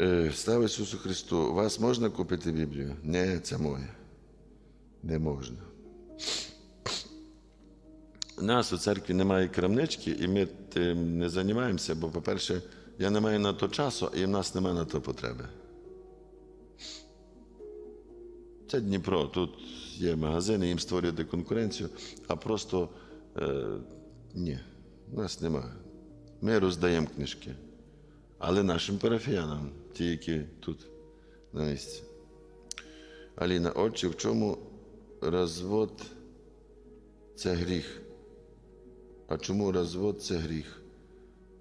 Е, Слава Ісусу Христу! У вас можна купити Біблію? Ні, це моє. Не можна. У нас у церкві немає крамнички, і ми тим не займаємося, бо, по-перше, я не маю на то часу, і в нас немає на то потреби. Це Дніпро, тут є магазини, їм створювати конкуренцію, а просто е, ні, нас немає. Ми роздаємо книжки. Але нашим парафіянам, ті, які тут на місці. Аліна, отче, в чому розвод це гріх? А чому розвод це гріх?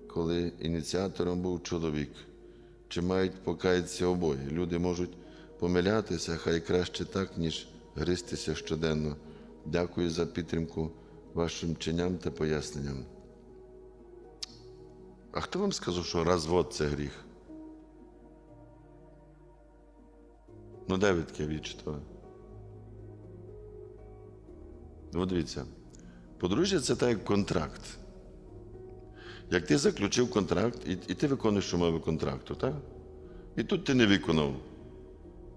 Коли ініціатором був чоловік? Чи мають покаятися обоє? Люди можуть помилятися, хай краще так, ніж гристися щоденно. Дякую за підтримку вашим чиням та поясненням. А хто вам сказав, що розвод це гріх? Ну, де ви таке відчитали? Ну, дивіться, подружжя це так як контракт. Як ти заключив контракт, і, і ти виконуєш умови контракту, так? І тут ти не виконав.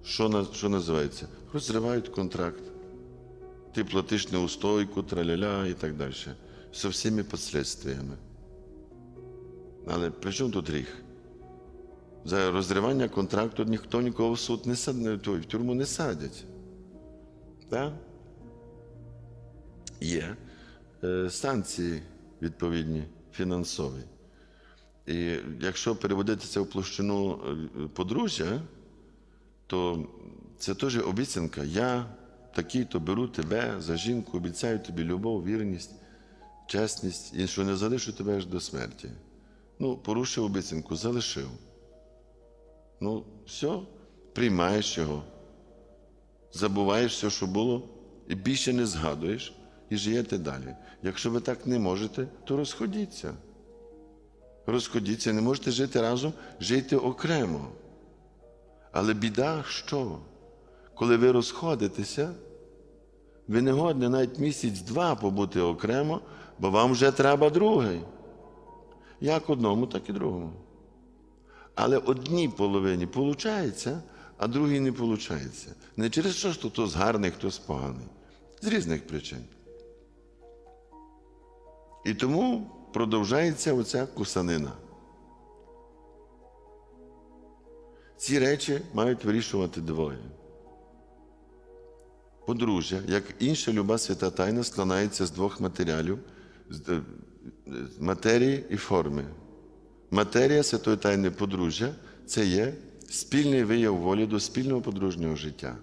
Що, що називається? Розривають контракт. Ти платиш неустойку, траляля і так далі. З всіми последствиями. Але при чому тут гріх? За розривання контракту ніхто нікого в суд не сад... той, в тюрму не садять. Так? Є е, санкції відповідні, фінансові. І якщо переводити це в площину е, подружжя, то це теж обіцянка. Я такий-то беру тебе за жінку, обіцяю тобі любов, вірність, чесність, і що не залишу тебе аж до смерті. Ну, порушив обіцянку, залишив. Ну, все, приймаєш його, забуваєш все, що було, і більше не згадуєш, і живете далі. Якщо ви так не можете, то розходіться. Розходіться, не можете жити разом, жийте окремо. Але біда що? Коли ви розходитеся, ви не годні навіть місяць-два побути окремо, бо вам вже треба другий. Як одному, так і другому. Але одній половині виходить, а другій не виходить. Не через те, що хтось гарний, хтось поганий. З різних причин. І тому продовжується оця кусанина. Ці речі мають вирішувати двоє. Подружжя, як інша люба свята тайна, складається з двох матеріалів е, матерії і форми. Матерія святої тайни подружжя це є спільний вияв волі до спільного подружнього життя.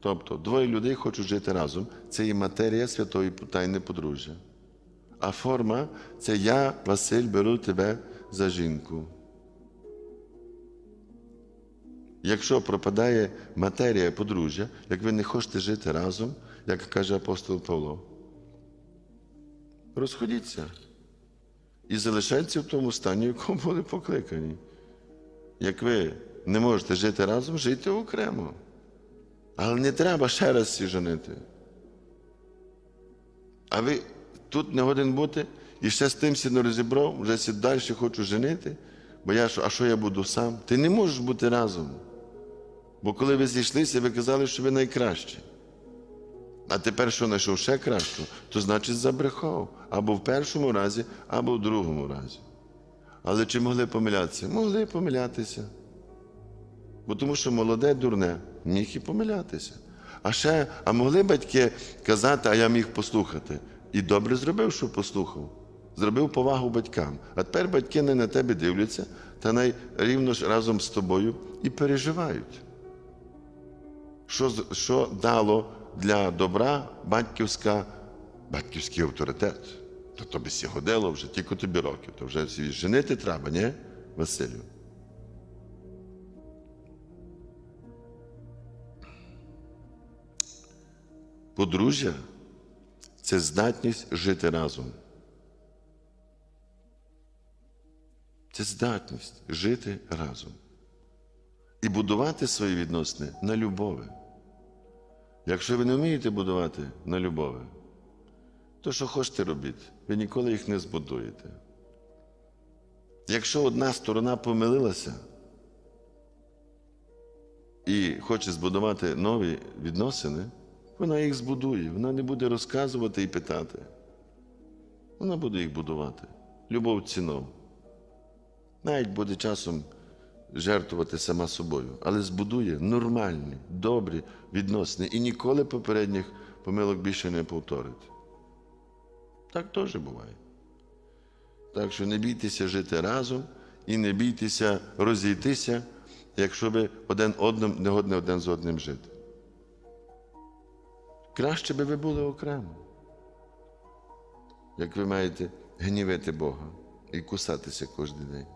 Тобто двоє людей хочуть жити разом. Це є матерія святої тайни подружжя. А форма це я, Василь, беру тебе за жінку. Якщо пропадає матерія подружжя, як ви не хочете жити разом, як каже апостол Павло, розходіться і залишайтеся в тому стані, в якому були покликані. Як ви не можете жити разом, жийте окремо. Але не треба ще раз всі женити. А ви тут не годен бути і ще з тим сі не розібрав, вже сі далі хочу женити, бо я що, а що я буду сам? Ти не можеш бути разом. Бо коли ви зійшлися, ви казали, що ви найкращі. А тепер, що знайшов ще кращу, то значить забрехав або в першому разі, або в другому разі. Але чи могли помилятися? Могли помилятися. Бо тому що молоде, дурне, міг і помилятися. А ще, а могли батьки казати, а я міг послухати. І добре зробив, що послухав. Зробив повагу батькам. А тепер батьки не на тебе дивляться, та най рівно ж разом з тобою і переживають. Що, що дало для добра батьківська, батьківський авторитет? То тобі сі годило вже, тільки тобі років, то вже всі женити треба, ні, Василю? Подружжя це здатність жити разом. Це здатність жити разом. І будувати свої відносини на любові. Якщо ви не вмієте будувати на любові, то що хочете робити, ви ніколи їх не збудуєте. Якщо одна сторона помилилася, і хоче збудувати нові відносини, вона їх збудує. Вона не буде розказувати і питати. Вона буде їх будувати. Любов ціном. Навіть буде часом жертвувати сама собою, але збудує нормальні, добрі відносини і ніколи попередніх помилок більше не повторить. Так теж буває. Так що не бійтеся жити разом і не бійтеся розійтися, якщо ви один одним не годні один з одним жити. Краще би ви були окремо, як ви маєте гнівити Бога і кусатися кожен день.